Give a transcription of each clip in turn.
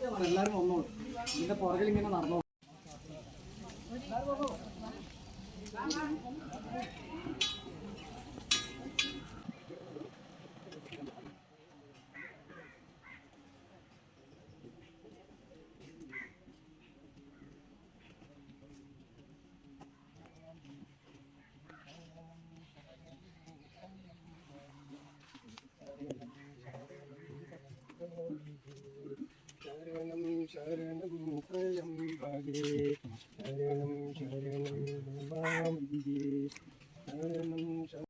എല്ലാവരും വന്നോളൂ ഇതിന്റെ പുറകിൽ ഇങ്ങനെ നടന്നോളൂ शरण त्रयं भागे शरणं शरणं माँ शरणं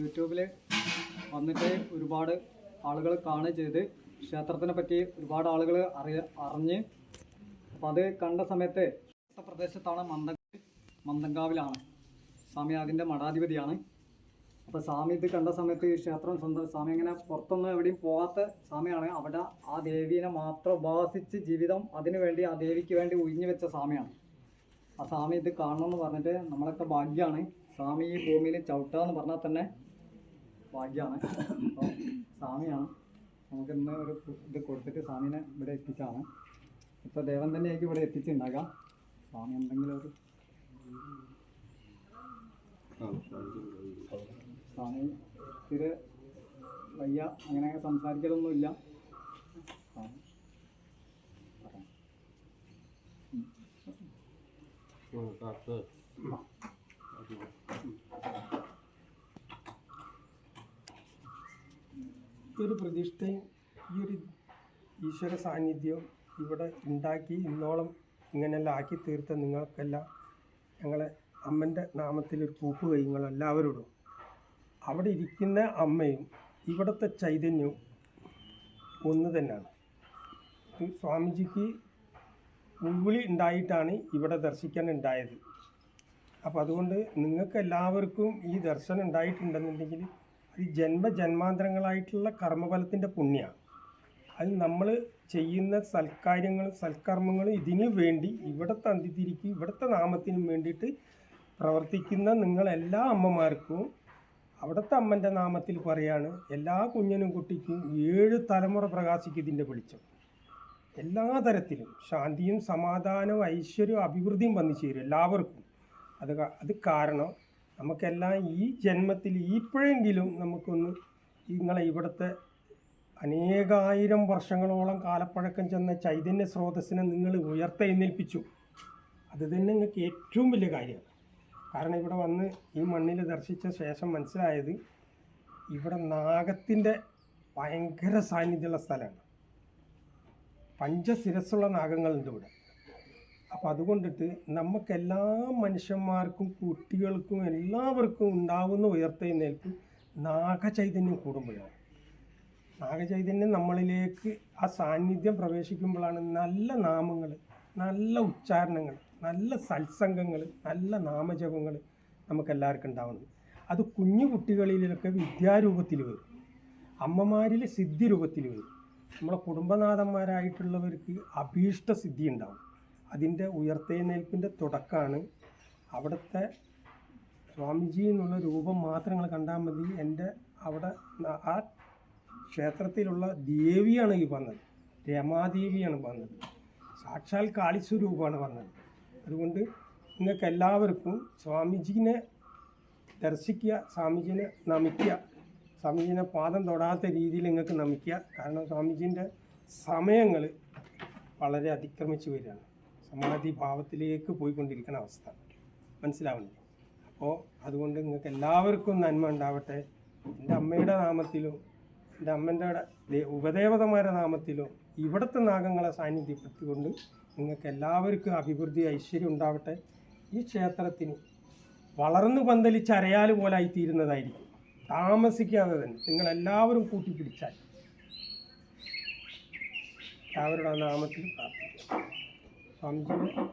യൂട്യൂബിൽ വന്നിട്ട് ഒരുപാട് ആളുകൾ കാണുക ചെയ്ത്. ക്ഷേത്രത്തിനെ പറ്റി ഒരുപാട് ആളുകൾ അറിയ അറിഞ്ഞ്. അപ്പോൾ അത് കണ്ട സമയത്ത് പ്രദേശത്താണ് മന്ദ മന്ദങ്കാവിലാണ്. സ്വാമി അതിന്റെ മഠാധിപതിയാണ്. അപ്പോൾ സ്വാമി ഇത് കണ്ട സമയത്ത് ഈ ക്ഷേത്രം സ്വന്തം സ്വാമി അങ്ങനെ പുറത്തൊന്നും എവിടെയും പോകാത്ത സ്വാമിയാണ്. അവിടെ ആ ദേവീനെ മാത്രം ഉപാസിച്ച് ജീവിതം അതിനു വേണ്ടി ആ ദേവിക്ക് വേണ്ടി ഉഴിഞ്ഞു വെച്ച സ്വാമിയാണ്. ആ സ്വാമി ഇത് കാണണമെന്ന് പറഞ്ഞിട്ട് നമ്മളൊക്കെ ഭാഗ്യമാണ് സ്വാമി ഈ ഭൂമിയിൽ ചവിട്ടുക എന്ന് പറഞ്ഞാൽ തന്നെ ഭാഗ്യമാണ് അപ്പോൾ സ്വാമിയാണ് നമുക്ക് ഇന്ന് ഒരു ഇത് കൊടുത്തിട്ട് സ്വാമിനെ ഇവിടെ എത്തിച്ചാണ് ഇപ്പോൾ ദേവൻ തന്നെ ആയിരിക്കും ഇവിടെ എത്തിച്ചുണ്ടാകാം സ്വാമി എന്തെങ്കിലും ഒരു സ്വാമി ഇത് വയ്യ അങ്ങനെ സംസാരിക്കലൊന്നുമില്ല സ്വാമി ഒരു പ്രതിഷ്ഠയും ഈ ഒരു ഈശ്വര സാന്നിധ്യവും ഇവിടെ ഉണ്ടാക്കി ഇന്നോളം ഇങ്ങനെയെല്ലാം ആക്കി തീർത്ത നിങ്ങൾക്കെല്ലാം ഞങ്ങളെ അമ്മന്റെ നാമത്തിൽ ഒരു കൂപ്പ് കൈങ്ങൾ എല്ലാവരോടും. അവിടെ ഇരിക്കുന്ന അമ്മയും ഇവിടുത്തെ ചൈതന്യവും ഒന്ന് തന്നെയാണ്. ഇത് സ്വാമിജിക്ക് ഉൾവിളി ഉണ്ടായിട്ടാണ് ഇവിടെ ദർശിക്കാൻ ഉണ്ടായത്. അപ്പോൾ അതുകൊണ്ട് നിങ്ങൾക്ക് എല്ലാവർക്കും ഈ ദർശനം ഉണ്ടായിട്ടുണ്ടെന്നുണ്ടെങ്കിൽ അത് ജന്മ ജന്മാന്തരങ്ങളായിട്ടുള്ള കർമ്മഫലത്തിന്റെ പുണ്യമാണ് അത് നമ്മൾ ചെയ്യുന്ന സൽക്കാര്യങ്ങളും സൽക്കർമ്മങ്ങളും ഇതിനു വേണ്ടി ഇവിടുത്തെ അന്തിതിരിക്കും ഇവിടുത്തെ നാമത്തിനും വേണ്ടിയിട്ട് പ്രവർത്തിക്കുന്ന നിങ്ങളെല്ലാ അമ്മമാർക്കും അവിടുത്തെ അമ്മന്റെ നാമത്തിൽ പറയാണ് എല്ലാ കുഞ്ഞനും കുട്ടിക്കും ഏഴ് തലമുറ പ്രകാശിക്കും ഇതിന്റെ വെളിച്ചം. എല്ലാ തരത്തിലും ശാന്തിയും സമാധാനവും ഐശ്വര്യവും അഭിവൃദ്ധിയും വന്നു ചേരും എല്ലാവർക്കും. അത് അത് കാരണം നമുക്കെല്ലാം ഈ ജന്മത്തിൽ ഇപ്പോഴെങ്കിലും നമുക്കൊന്ന് നിങ്ങളെ ഇവിടുത്തെ അനേകായിരം വർഷങ്ങളോളം കാലപ്പഴക്കം ചെന്ന ചൈതന്യ സ്രോതസ്സിനെ നിങ്ങൾ ഉയർത്തെഴുന്നേൽപ്പിച്ചു. അത് തന്നെ നിങ്ങൾക്ക് ഏറ്റവും വലിയ കാര്യമാണ് കാരണം ഇവിടെ വന്ന് ഈ മണ്ണിൽ ദർശിച്ച ശേഷം മനസ്സിലായത് ഇവിടെ നാഗത്തിന്റെ ഭയങ്കര സാന്നിധ്യമുള്ള സ്ഥലമാണ്. പഞ്ചശിരസ്സുള്ള നാഗങ്ങളുണ്ട് ഇവിടെ. അപ്പം അതുകൊണ്ടിട്ട് നമുക്ക് എല്ലാ മനുഷ്യന്മാർക്കും കുട്ടികൾക്കും എല്ലാവർക്കും ഉണ്ടാകുന്ന ഉയർത്തെഴുന്നേൽപ്പ് നാഗചൈതന്യം കൂടുമ്പോഴാണ്. നാഗചൈതന്യം നമ്മളിലേക്ക് ആ സാന്നിധ്യം പ്രവേശിക്കുമ്പോഴാണ് നല്ല നാമങ്ങൾ നല്ല ഉച്ചാരണങ്ങൾ നല്ല സത്സംഗങ്ങൾ നല്ല നാമജപങ്ങൾ നമുക്കെല്ലാവർക്കും ഉണ്ടാവുന്നത്. അത് കുഞ്ഞു കുട്ടികളിലൊക്കെ വിദ്യാരൂപത്തിൽ വരും. അമ്മമാരിൽ സിദ്ധി രൂപത്തിൽ വരും. നമ്മളെ കുടുംബനാഥന്മാരായിട്ടുള്ളവർക്ക് അഭീഷ്ട സിദ്ധി ഉണ്ടാവും. അതിന്റെ ഉയർത്തെഴുന്നേൽപ്പിന്റെ തുടക്കമാണ് അവിടുത്തെ സ്വാമിജി എന്നുള്ള രൂപം മാത്രം നിങ്ങൾ കണ്ടാൽ മതി. എന്റെ അവിടെ ആ ക്ഷേത്രത്തിലുള്ള ദേവിയാണ് ഈ വന്നത്. രമാദേവിയാണ് വന്നത്. സാക്ഷാൽ കാളിസ്വരൂപമാണ് വന്നത്. അതുകൊണ്ട് നിങ്ങൾക്ക് എല്ലാവർക്കും സ്വാമിജിനെ ദർശിക്കുക സ്വാമിജിനെ നമിക്കുക സ്വാമിജിനെ പാദം തൊടാത്ത രീതിയിൽ നിങ്ങൾക്ക് നമിക്കുക. കാരണം സ്വാമിജീന്റെ സമയങ്ങൾ വളരെ അതിക്രമിച്ച് വരികയാണ്. സമാധി ഭാവത്തിലേക്ക് പോയിക്കൊണ്ടിരിക്കുന്ന അവസ്ഥ. മനസ്സിലാവുന്നില്ല? അപ്പോൾ അതുകൊണ്ട് നിങ്ങൾക്ക് എല്ലാവർക്കും നന്മ ഉണ്ടാവട്ടെ. എന്റെ അമ്മയുടെ നാമത്തിലും എന്റെ അമ്മന്റെ ഉപദേവതമാരുടെ നാമത്തിലും ഇവിടുത്തെ നാഗങ്ങളെ സാന്നിധ്യപ്പെടുത്തിക്കൊണ്ട് നിങ്ങൾക്ക് എല്ലാവർക്കും അഭിവൃദ്ധി ഐശ്വര്യം ഉണ്ടാവട്ടെ. ഈ ക്ഷേത്രത്തിന് വളർന്നു പന്തലിച്ച് അരയാൽ പോലായി തീരുന്നതായിരിക്കും താമസിക്കാതെ തന്നെ നിങ്ങളെല്ലാവരും കൂട്ടിപ്പിടിച്ചാൽ. അവരുടെ നാമത്തിൽ ആ 남자는